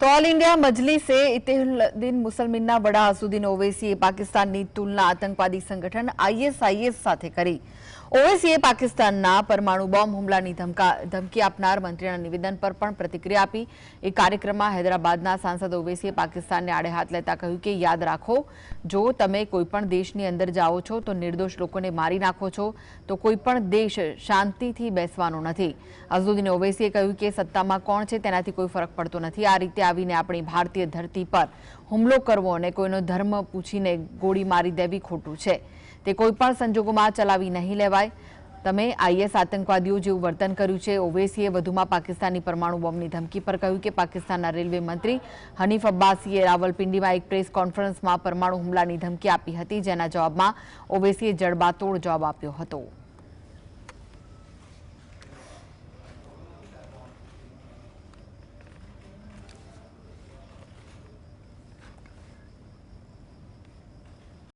તો all India Majlis-e ઇતેહુદ્દીન મુસલમિનના વડા અસુદ્દીન ઓવૈસીએ પાકિસ્તાનની તુલના આતંકવાદી સંગઠન આઈએસઆઈએસ સાથે કરી. ઓવૈસીએ પાકિસ્તાનના પરમાણુ બોમ્બ હુમલાની ધમકા આપનાર મંત્રીના નિવેદન પર પણ પ્રતિક્રિયા આપી. એ કાર્યક્રમમાં હૈદરાબાદના સાંસદ ઓવેસીએ પાકિસ્તાનને આડે હાથ લેતા કહ્યું કે, યાદ રાખો, જો તમે કોઈપણ દેશની અંદર જાઓ છો, તો નિર્દોષ લોકોને મારી નાખો છો, તો કોઈપણ દેશ શાંતિથી બેસવાનો નથી. અઝુદ્દીન ઓવેસીએ કહ્યું કે, સત્તામાં કોણ છે, તેનાથી કોઈ ફરક પડતો નથી. આ રીતે આવીને આપણી ભારતીય ધરતી પર હુમલો કરવો અને કોઈનો ધર્મ પૂછીને ગોળી મારી દેવી ખોટું છે. તે કોઈ પણ સંજોગોમાં ચલાવી નહીં લેવાય. તમે આઈએસ આતંકવાદીઓ જેવું વર્તન કર્યું છે. ઓવેસીએ વધુમાં પાકિસ્તાની પરમાણુ બોમ્બની ધમકી પર કહ્યું કે પાકિસ્તાનના રેલવે મંત્રી હનીફ અબ્બાસીએ રાવલપિંડીમાં એક પ્રેસ કોન્ફરન્સમાં પરમાણુ હુમલાની ધમકી આપી હતી, જેના જવાબમાં ઓવેસીએ જડબાતોડ જવાબ આપ્યો હતો.